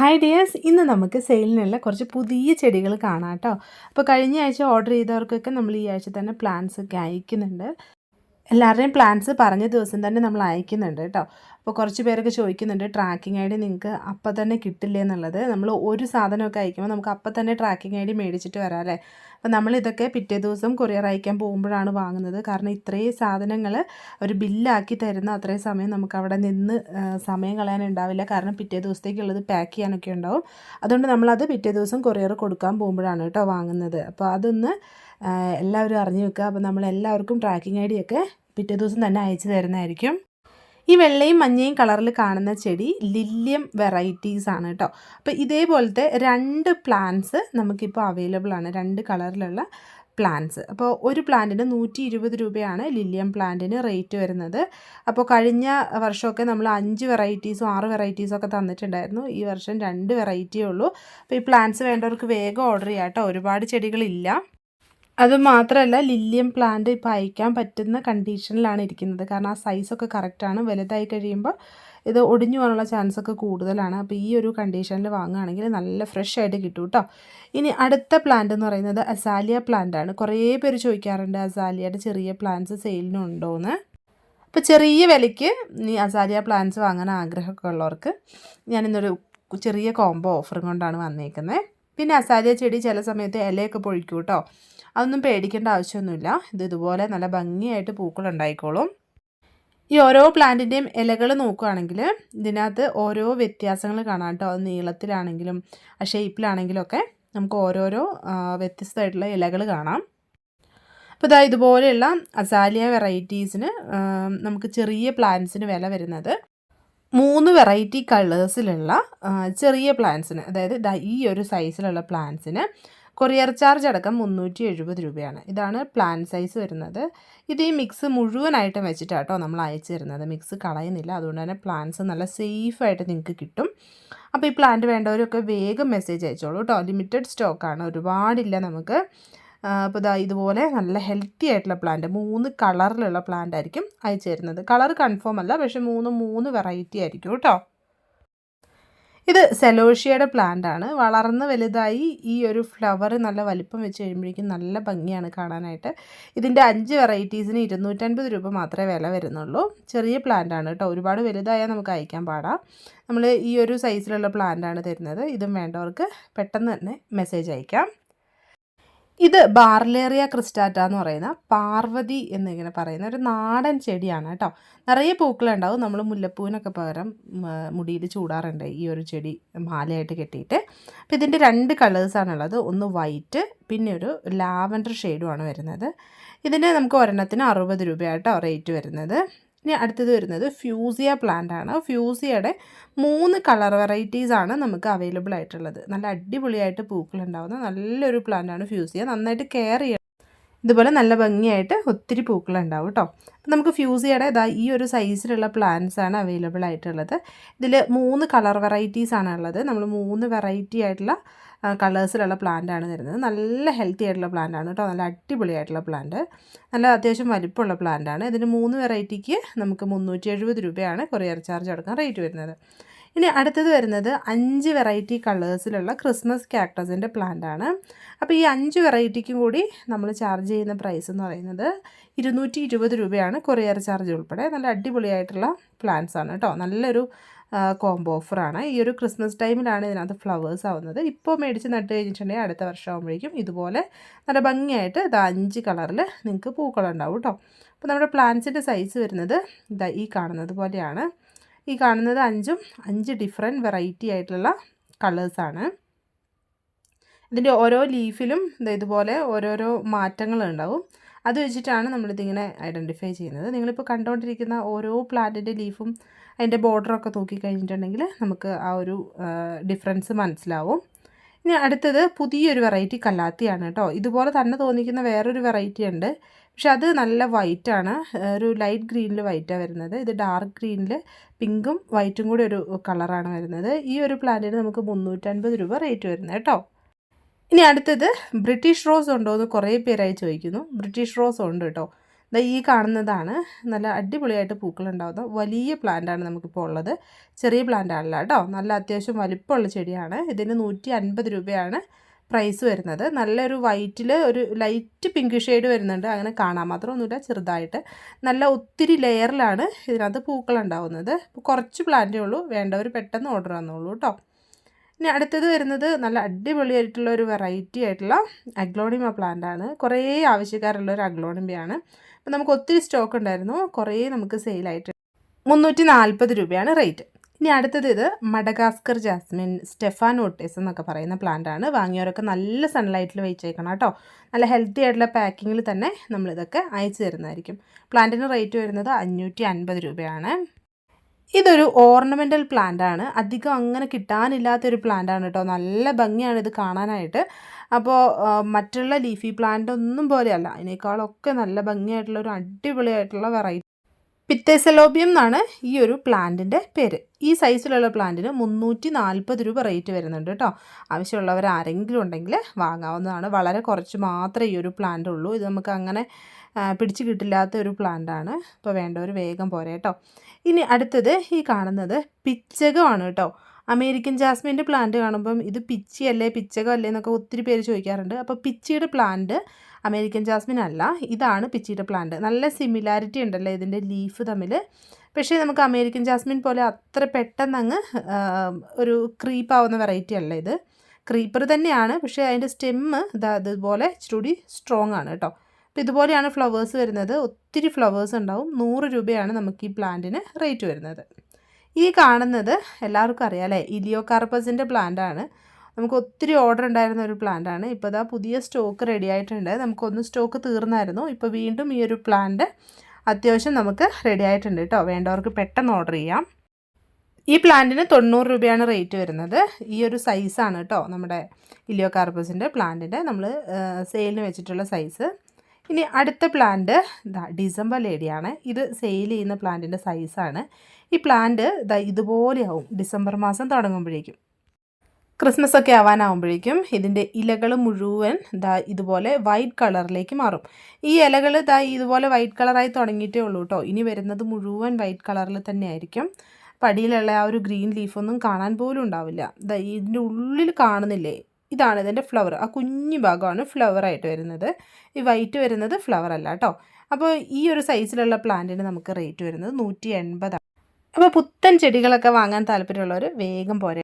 Hi dears ഇന്ന് നമുക്ക് സെയിലിനുള്ള കുറച്ച് പുതിയ ചെടികൾ കാണാം കേട്ടോ അപ്പോൾ കഴിഞ്ഞ ആഴ്ച ഓർഡർ ചെയ്തവർക്കൊക്കെ നമ്മൾ ഈ ആഴ്ച തന്നെ പ്ലാൻസ് ഒക്കെ അയക്കുന്നുണ്ട്. എല്ലാവരുടെയും പ്ലാൻസ് പറഞ്ഞ ദിവസം തന്നെ നമ്മൾ അയക്കുന്നുണ്ട് കേട്ടോ അപ്പോൾ കുറച്ച് പേരൊക്കെ ചോദിക്കുന്നുണ്ട് ട്രാക്കിംഗ് ഐ ഡി നിങ്ങൾക്ക് അപ്പം തന്നെ കിട്ടില്ലേ എന്നുള്ളത്. നമ്മൾ ഒരു സാധനമൊക്കെ അയക്കുമ്പോൾ നമുക്ക് അപ്പം തന്നെ ട്രാക്കിംഗ് ഐ ഡി മേടിച്ചിട്ട് വരാം അല്ലേ? അപ്പോൾ നമ്മളിതൊക്കെ പിറ്റേ ദിവസം കൊറിയർ അയക്കാൻ പോകുമ്പോഴാണ് വാങ്ങുന്നത്. കാരണം ഇത്രയും സാധനങ്ങൾ ഒരു ബില്ലാക്കി തരുന്ന അത്രയും സമയം നമുക്ക് അവിടെ നിന്ന് സമയം കളയാനുണ്ടാവില്ല കാരണം പിറ്റേ ദിവസത്തേക്കുള്ളത് പാക്ക് ചെയ്യാനൊക്കെ ഉണ്ടാവും. അതുകൊണ്ട് നമ്മളത് പിറ്റേ ദിവസം കൊറിയർ കൊടുക്കാൻ പോകുമ്പോഴാണ് കേട്ടോ വാങ്ങുന്നത്. അപ്പോൾ അതൊന്ന് എല്ലാവരും അറിഞ്ഞു വെക്കുക. അപ്പോൾ നമ്മളെല്ലാവർക്കും ട്രാക്കിംഗ് ഐ ഡിയൊക്കെ പിറ്റേ ദിവസം തന്നെ അയച്ചു തരുന്നതായിരിക്കും. ഈ വെള്ളയും മഞ്ഞയും കളറിൽ കാണുന്ന ചെടി ലില്യം വെറൈറ്റീസ് ആണ് കേട്ടോ. അപ്പോൾ ഇതേപോലത്തെ രണ്ട് പ്ലാന്റ്സ് നമുക്കിപ്പോൾ അവൈലബിൾ ആണ്. രണ്ട് കളറിലുള്ള പ്ലാന്റ്സ് അപ്പോൾ ഒരു പ്ലാന്റിന് നൂറ്റി ഇരുപത് രൂപയാണ് ലില്യം പ്ലാന്റിന് റേറ്റ് വരുന്നത്. അപ്പോൾ കഴിഞ്ഞ വർഷമൊക്കെ നമ്മൾ അഞ്ച് വെറൈറ്റീസും ആറ് വെറൈറ്റീസും ഒക്കെ തന്നിട്ടുണ്ടായിരുന്നു. ഈ വർഷം രണ്ട് വെറൈറ്റിയേ ഉള്ളൂ. അപ്പോൾ ഈ പ്ലാന്റ്സ് വേണ്ടവർക്ക് വേഗം ഓർഡർ ചെയ്യാം കേട്ടോ. ഒരുപാട് ചെടികളില്ല. അത് മാത്രമല്ല ലില്യം പ്ലാന്റ് ഇപ്പോൾ അയക്കാൻ പറ്റുന്ന കണ്ടീഷനിലാണ് ഇരിക്കുന്നത്. കാരണം ആ സൈസൊക്കെ കറക്റ്റാണ് വലുതായി കഴിയുമ്പോൾ ഇത് ഒടിഞ്ഞു പോകാനുള്ള ചാൻസ് ഒക്കെ കൂടുതലാണ്. അപ്പോൾ ഈ ഒരു കണ്ടീഷനിൽ വാങ്ങുകയാണെങ്കിൽ നല്ല ഫ്രഷ് ആയിട്ട് കിട്ടും കേട്ടോ ഇനി അടുത്ത പ്ലാന്റ് എന്ന് പറയുന്നത് അസാലിയ പ്ലാന്റ് ആണ്. കുറേ പേര് ചോദിക്കാറുണ്ട് അസാലിയയുടെ ചെറിയ പ്ലാന്റ്സ് സെയിലിനുണ്ടോ എന്ന് അപ്പോൾ ചെറിയ വിലയ്ക്ക് ഈ അസാലിയ പ്ലാന്റ്സ് വാങ്ങാൻ ആഗ്രഹമൊക്കെ ഉള്ളവർക്ക് ഞാനിന്നൊരു ചെറിയ കോംബോ ഓഫറും കൊണ്ടാണ് വന്നേക്കുന്നത് പിന്നെ അസാലിയ ചെടി ചില സമയത്ത് ഇലയൊക്കെ പൊഴിക്കും കേട്ടോ. അതൊന്നും പേടിക്കേണ്ട ആവശ്യമൊന്നുമില്ല. ഇത് ഇതുപോലെ നല്ല ഭംഗിയായിട്ട് പൂക്കൾ ഉണ്ടായിക്കോളും. ഈ ഓരോ പ്ലാന്റിന്റെയും ഇലകൾ നോക്കുകയാണെങ്കിൽ ഇതിനകത്ത് ഓരോ വ്യത്യാസങ്ങൾ കാണാം കേട്ടോ. അത് നീളത്തിലാണെങ്കിലും ആ ഷേപ്പിലാണെങ്കിലും ഒക്കെ നമുക്ക് ഓരോരോ വ്യത്യസ്തമായിട്ടുള്ള ഇലകൾ കാണാം. അപ്പോൾ ഇതാ ഇതുപോലെയുള്ള അസാലിയ വെറൈറ്റീസിന് നമുക്ക് ചെറിയ പ്ലാന്റ്സിന് വില വരുന്നത് മൂന്ന് വെറൈറ്റി കളേഴ്സിലുള്ള ചെറിയ പ്ലാന്റ്സിന് അതായത് ഈ ഒരു സൈസിലുള്ള പ്ലാന്റ്സിന് കൊറിയർ ചാർജ് അടക്കം മുന്നൂറ്റി എഴുപത് രൂപയാണ്. ഇതാണ് പ്ലാൻ സൈസ് വരുന്നത്. ഇത് ഈ മിക്സ് മുഴുവനായിട്ടും വെച്ചിട്ടാട്ടോ നമ്മൾ അയച്ചു തരുന്നത്. മിക്സ് കളയുന്നില്ല. അതുകൊണ്ട് തന്നെ പ്ലാന്റ്സ് നല്ല സേഫായിട്ട് നിങ്ങൾക്ക് കിട്ടും. അപ്പോൾ ഈ പ്ലാന്റ് വേണ്ടവരൊക്കെ വേഗം മെസ്സേജ് അയച്ചോളൂ കേട്ടോ ലിമിറ്റഡ് സ്റ്റോക്കാണ് ഒരുപാടില്ല നമുക്ക്. അപ്പോൾ ഇതാ ഇതുപോലെ നല്ല ഹെൽത്തി ആയിട്ടുള്ള പ്ലാന്റ് മൂന്ന് കളറിലുള്ള പ്ലാന്റ് ആയിരിക്കും അയച്ചു തരുന്നത്. കളർ കൺഫേം അല്ല പക്ഷെ മൂന്ന് മൂന്ന് വെറൈറ്റി ആയിരിക്കും കേട്ടോ. ഇത് സെലോഷ്യയുടെ പ്ലാന്റ് ആണ്. വളർന്ന് വലുതായി ഈ ഒരു ഫ്ലവർ നല്ല വലിപ്പം വെച്ച് കഴിയുമ്പോഴേക്കും നല്ല ഭംഗിയാണ് കാണാനായിട്ട്. ഇതിന്റെ അഞ്ച് വെറൈറ്റീസിന് ഇരുന്നൂറ്റൻപത് രൂപ മാത്രമേ വില വരുന്നുള്ളൂ. ചെറിയ പ്ലാന്റ് ആണ് കേട്ടോ. ഒരുപാട് വലുതായാൽ നമുക്ക് അയക്കാൻ പാടാം. നമ്മൾ ഈ ഒരു സൈസിലുള്ള പ്ലാന്റ് ആണ് തരുന്നത്. ഇതും വേണ്ടവർക്ക് പെട്ടെന്ന് തന്നെ മെസ്സേജ് അയക്കാം. ഇത് ബാർലേറിയ ക്രിസ്റ്റാറ്റ എന്ന് പറയുന്ന പാർവതി എന്നിങ്ങനെ പറയുന്ന ഒരു നാടൻ ചെടിയാണ് കേട്ടോ. നിറയെ പൂക്കളുണ്ടാവും. നമ്മൾ മുല്ലപ്പൂവിനൊക്കെ പകരം മുടിയിൽ ചൂടാറുണ്ട് ഈ ഒരു ചെടി മാലയായിട്ട് കെട്ടിയിട്ട്. അപ്പോൾ ഇതിന്റെ രണ്ട് കളേഴ്സാണുള്ളത് ഒന്ന് വൈറ്റ് പിന്നെ ഒരു ലാവൻഡർ ഷെയ്ഡുമാണ് വരുന്നത്. ഇതിന് നമുക്ക് ഒരെണ്ണത്തിന് അറുപത് രൂപയായിട്ടോ റേറ്റ് വരുന്നത്. ഇനി അടുത്തത് വരുന്നത് ഫ്യൂസിയ പ്ലാന്റ് ആണ്. ഫ്യൂസിയയുടെ മൂന്ന് കളർ വെറൈറ്റീസ് ആണ് നമുക്ക് അവൈലബിൾ ആയിട്ടുള്ളത്. നല്ല അടിപൊളിയായിട്ട് പൂക്കൾ ഉണ്ടാകുന്ന നല്ലൊരു പ്ലാന്റ് ആണ് ഫ്യൂസിയ. നന്നായിട്ട് കെയർ ചെയ്യണം. ഇതുപോലെ നല്ല ഭംഗിയായിട്ട് ഒത്തിരി പൂക്കളുണ്ടാവും കേട്ടോ. അപ്പം നമുക്ക് ഫ്യൂസിയുടെ ഇതാ ഈ ഒരു സൈസിലുള്ള പ്ലാന്റ്സ് ആണ് അവൈലബിൾ ആയിട്ടുള്ളത്. ഇതിൽ മൂന്ന് കളർ വെറൈറ്റീസ് ആണ് ഉള്ളത്. നമ്മൾ മൂന്ന് വെറൈറ്റി ആയിട്ടുള്ള കളേഴ്സിലുള്ള പ്ലാന്റ് ആണ് തരുന്നത്. നല്ല ഹെൽത്തി ആയിട്ടുള്ള പ്ലാന്റ് ആണ് കേട്ടോ. നല്ല അടിപൊളിയായിട്ടുള്ള പ്ലാന്റ് നല്ല അത്യാവശ്യം വലിപ്പമുള്ള പ്ലാന്റ് ആണ്. ഇതിന് മൂന്ന് വെറൈറ്റിക്ക് നമുക്ക് മുന്നൂറ്റി രൂപയാണ് കൊറിയർ ചാർജ് അടക്കം റേറ്റ് വരുന്നത്. ഇനി അടുത്തത് വരുന്നത് അഞ്ച് വെറൈറ്റി കളേഴ്സിലുള്ള ക്രിസ്മസ് ക്യാക്ടസിന്റെ ആണ്. അപ്പോൾ ഈ അഞ്ച് വെറൈറ്റിക്കും കൂടി നമ്മൾ ചാർജ് ചെയ്യുന്ന പ്രൈസ് എന്ന് പറയുന്നത് ഇരുന്നൂറ്റി ഇരുപത് രൂപയാണ് കൊറിയർ ചാർജ് ഉൾപ്പെടെ. നല്ല അടിപൊളിയായിട്ടുള്ള പ്ലാന്റ്സ് ആണ് കേട്ടോ നല്ലൊരു കോംബോ ഓഫറാണ് ഈ ഒരു ക്രിസ്മസ് ടൈമിലാണ് ഇതിനകത്ത് ഫ്ലവേഴ്സ് ആവുന്നത്. ഇപ്പോൾ മേടിച്ച് നട്ട് കഴിഞ്ഞിട്ടുണ്ടെങ്കിൽ അടുത്ത വർഷം ആകുമ്പോഴേക്കും ഇതുപോലെ നല്ല ഭംഗിയായിട്ട് ഇത് അഞ്ച് കളറിൽ നിങ്ങൾക്ക് പൂക്കളുണ്ടാവും കേട്ടോ അപ്പോൾ നമ്മുടെ പ്ലാന്റ്സിന്റെ സൈസ് വരുന്നത് ഇതാ ഈ കാണുന്നത് പോലെയാണ്. ഈ കാണുന്നത് അഞ്ചും അഞ്ച് ഡിഫറെന്റ് വെറൈറ്റി ആയിട്ടുള്ള കളേഴ്സാണ് ഇതിന്റെ ഓരോ ലീഫിലും ഇതുപോലെ ഓരോരോ മാറ്റങ്ങളുണ്ടാവും അത് വെച്ചിട്ടാണ് നമ്മളിതിങ്ങനെ ഐഡന്റിഫൈ ചെയ്യുന്നത്. നിങ്ങളിപ്പോൾ കണ്ടുകൊണ്ടിരിക്കുന്ന ഓരോ പ്ലാന്റിന്റെ ലീഫും അതിന്റെ ബോർഡറൊക്കെ നോക്കിക്കഴിഞ്ഞിട്ടുണ്ടെങ്കിൽ നമുക്ക് ആ ഒരു ഡിഫറൻസ് മനസ്സിലാവും. ഇനി അടുത്തത് പുതിയൊരു വെറൈറ്റി കല്ലാത്തിയാണ് കേട്ടോ. ഇതുപോലെ തന്നെ തോന്നിക്കുന്ന വേറൊരു വെറൈറ്റി ഉണ്ട്. പക്ഷെ അത് നല്ല വൈറ്റാണ് ഒരു ലൈറ്റ് ഗ്രീനിൽ വൈറ്റാണ് വരുന്നത്. ഇത് ഡാർക്ക് ഗ്രീനിൽ പിങ്കും വൈറ്റും കൂടി ഒരു കളറാണ് വരുന്നത്. ഈ ഒരു പ്ലാന്റിന് നമുക്ക് മുന്നൂറ്റൻപത് രൂപ റേറ്റ് വരുന്നത് കേട്ടോ. ഇനി അടുത്തത് ബ്രിട്ടീഷ് റോസ് ഉണ്ടോ എന്ന് കുറേ പേരായി ചോദിക്കുന്നു. ബ്രിട്ടീഷ് റോസ് ഉണ്ട് കേട്ടോ. ഈ കാണുന്നതാണ്. നല്ല അടിപൊളിയായിട്ട് പൂക്കളുണ്ടാകുന്ന വലിയ പ്ലാന്റാണ് നമുക്കിപ്പോൾ ഉള്ളത്. ചെറിയ പ്ലാന്റ് ആണല്ല കേട്ടോ. നല്ല അത്യാവശ്യം വലിപ്പമുള്ള ചെടിയാണ്. ഇതിന് നൂറ്റി അൻപത് രൂപയാണ് പ്രൈസ് വരുന്നത്. നല്ലൊരു വൈറ്റിൽ ഒരു ലൈറ്റ് പിങ്ക് ഷെയ്ഡ് വരുന്നുണ്ട്. അങ്ങനെ കാണാൻ മാത്രമൊന്നുമില്ല ചെറുതായിട്ട്. നല്ല ഒത്തിരി ലെയറിലാണ് ഇതിനകത്ത് പൂക്കൾ ഉണ്ടാവുന്നത്. കുറച്ച് പ്ലാന്റേ ഉള്ളൂ. വേണ്ടവർ പെട്ടെന്ന് ഓർഡർ തന്നോളൂ കേട്ടോ. ഇനി അടുത്തത് വരുന്നത് നല്ല അടിപൊളിയായിട്ടുള്ള ഒരു വെറൈറ്റി ആയിട്ടുള്ള അഗ്ലോണിമ പ്ലാന്റ് ആണ്. കുറേ ആവശ്യക്കാരുള്ള ഒരു അഗ്ലോണിമയാണ്. അപ്പോൾ നമുക്ക് ഒത്തിരി സ്റ്റോക്ക് ഉണ്ടായിരുന്നു. കുറേ നമുക്ക് സെയിലായിട്ട് മുന്നൂറ്റി നാൽപ്പത് രൂപയാണ് റേറ്റ് ഇനി അടുത്തത് ഇത് മഡഗാസ്കർ ജാസ്മിൻ സ്റ്റെഫാൻ ഓട്ടേസ് എന്നൊക്കെ പറയുന്ന പ്ലാന്റ് ആണ്. വാങ്ങിയവരൊക്കെ നല്ല സൺലൈറ്റിൽ വെച്ചേക്കണം കേട്ടോ. നല്ല ഹെൽത്തി ആയിട്ടുള്ള പാക്കിങ്ങിൽ തന്നെ നമ്മളിതൊക്കെ അയച്ചു തരുന്നതായിരിക്കും. പ്ലാന്റിന് റേറ്റ് വരുന്നത് അഞ്ഞൂറ്റി അൻപത് രൂപയാണ്. ഇതൊരു ഓർണമെന്റൽ പ്ലാന്റ് ആണ്. അധികം അങ്ങനെ കിട്ടാനില്ലാത്തൊരു പ്ലാന്റ് ആണ് കേട്ടോ നല്ല ഭംഗിയാണ് ഇത് കാണാനായിട്ട്. അപ്പോൾ മറ്റുള്ള ലീഫി പ്ലാന്റ് ഒന്നും പോലെയല്ല. അതിനേക്കാളൊക്കെ നല്ല ഭംഗിയായിട്ടുള്ള ഒരു അടിപൊളിയായിട്ടുള്ള വെറൈറ്റി പിത്തേസലോബിയം എന്നാണ് ഈ ഒരു പ്ലാന്റിന്റെ പേര്. ഈ സൈസിലുള്ള പ്ലാന്റിന് മുന്നൂറ്റി നാൽപ്പത് രൂപ റേറ്റ് വരുന്നുണ്ട് കേട്ടോ. ആവശ്യമുള്ളവർ ആരെങ്കിലും ഉണ്ടെങ്കിൽ വാങ്ങാവുന്നതാണ്. വളരെ കുറച്ച് മാത്രമേ ഈ ഒരു പ്ലാന്റ് ഉള്ളൂ. ഇത് നമുക്ക് അങ്ങനെ പിടിച്ചു കിട്ടില്ലാത്ത ഒരു പ്ലാന്റാണ് വേണ്ട വേണ്ടവർ വേഗം പോരെ കേട്ടോ. ഇനി അടുത്തത് ഈ കാണുന്നത് പിച്ചകമാണ് കേട്ടോ. അമേരിക്കൻ ജാസ്മിന്റെ പ്ലാന്റ് കാണുമ്പം ഇത് പിച്ചി അല്ലേ പിച്ചകം അല്ലേ എന്നൊക്കെ ഒത്തിരി പേര് ചോദിക്കാറുണ്ട്. അപ്പോൾ പിച്ചിയുടെ പ്ലാന്റ് അമേരിക്കൻ ജാസ്മിൻ അല്ല. ഇതാണ് പിച്ചിയുടെ പ്ലാന്റ് നല്ല സിമിലാരിറ്റി ഉണ്ടല്ലോ ഇതിന്റെ ലീഫ് തമ്മിൽ? പക്ഷേ നമുക്ക് അമേരിക്കൻ ജാസ്മിൻ പോലെ അത്ര പെട്ടെന്ന് അങ്ങ് ഒരു ക്രീപ്പ് ആവുന്ന വെറൈറ്റി അല്ല ഇത്. ക്രീപ്പർ തന്നെയാണ് പക്ഷേ അതിന്റെ സ്റ്റെമ്മ് ഇതാ ഇതുപോലെ ഇച്ചിരി സ്ട്രോങ് ആണ് കേട്ടോ. അപ്പോൾ ഇതുപോലെയാണ് ഫ്ലവേഴ്സ് വരുന്നത്. ഒത്തിരി ഫ്ലവേഴ്സ് ഉണ്ടാവും. നൂറ് രൂപയാണ് നമുക്ക് ഈ പ്ലാന്റിന് റേറ്റ് വരുന്നത്. ഈ കാണുന്നത് എല്ലാവർക്കും അറിയാം അല്ലേ? ഇലിയോ കാർപ്പസിന്റെ പ്ലാന്റ് ആണ്. നമുക്ക് ഒത്തിരി ഓർഡർ ഉണ്ടായിരുന്ന ഒരു പ്ലാന്റാണ് ഇപ്പോൾ ഇതാ പുതിയ സ്റ്റോക്ക് റെഡി ആയിട്ടുണ്ട്. നമുക്കൊന്ന് സ്റ്റോക്ക് തീർന്നായിരുന്നു. ഇപ്പോൾ വീണ്ടും ഈ ഒരു പ്ലാന്റ് അത്യാവശ്യം നമുക്ക് റെഡി ആയിട്ടുണ്ട് കേട്ടോ. വേണ്ടവർക്ക് പെട്ടെന്ന് ഓർഡർ ചെയ്യാം. ഈ പ്ലാന്റിന് തൊണ്ണൂറ് രൂപയാണ് റേറ്റ് വരുന്നത്. ഈ ഒരു സൈസാണ് കേട്ടോ നമ്മുടെ ഇലിയോ കാർപ്പസിന്റെ പ്ലാന്റിന്റെ നമ്മൾ സെയിലിന് വെച്ചിട്ടുള്ള സൈസ് ഇനി അടുത്ത പ്ലാന്റ് ഇതാ ഡിസംബർ ലേഡിയാണ് ഇത് സെയിൽ ചെയ്യുന്ന പ്ലാന്റിന്റെ സൈസാണ് ഈ പ്ലാന്റ് ഇതാ ഇതുപോലെയാവും ഡിസംബർ മാസം തുടങ്ങുമ്പോഴേക്കും. ക്രിസ്മസ് ഒക്കെ ആവാനാവുമ്പോഴേക്കും ഇതിന്റെ ഇലകൾ മുഴുവൻ ദാ ഇതുപോലെ വൈറ്റ് കളറിലേക്ക് മാറും. ഈ ഇലകൾ ദാ ഇതുപോലെ വൈറ്റ് കളറായി തുടങ്ങിയിട്ടേ ഉള്ളൂ കേട്ടോ ഇനി വരുന്നത് മുഴുവൻ വൈറ്റ് കളറിൽ തന്നെ ആയിരിക്കും. പടിയിലുള്ള ആ ഒരു ഗ്രീൻ ലീഫൊന്നും കാണാൻ പോലും ഉണ്ടാവില്ല. ദാ ഇതിന്റെ ഉള്ളിൽ കാണുന്നില്ലേ? ഇതാണ് ഇതിന്റെ ഫ്ലവർ ആ കുഞ്ഞു ഭാഗമാണ് ഫ്ലവർ ആയിട്ട് വരുന്നത്. ഈ വൈറ്റ് വരുന്നത് ഫ്ലവർ അല്ല കേട്ടോ. അപ്പോൾ ഈ ഒരു സൈസിലുള്ള പ്ലാന്റിന് നമുക്ക് റേറ്റ് വരുന്നത് നൂറ്റി എൺപതാണ്. അപ്പോൾ പുത്തൻ ചെടികളൊക്കെ വാങ്ങാൻ താല്പര്യമുള്ളവർ വേഗം പോരെ.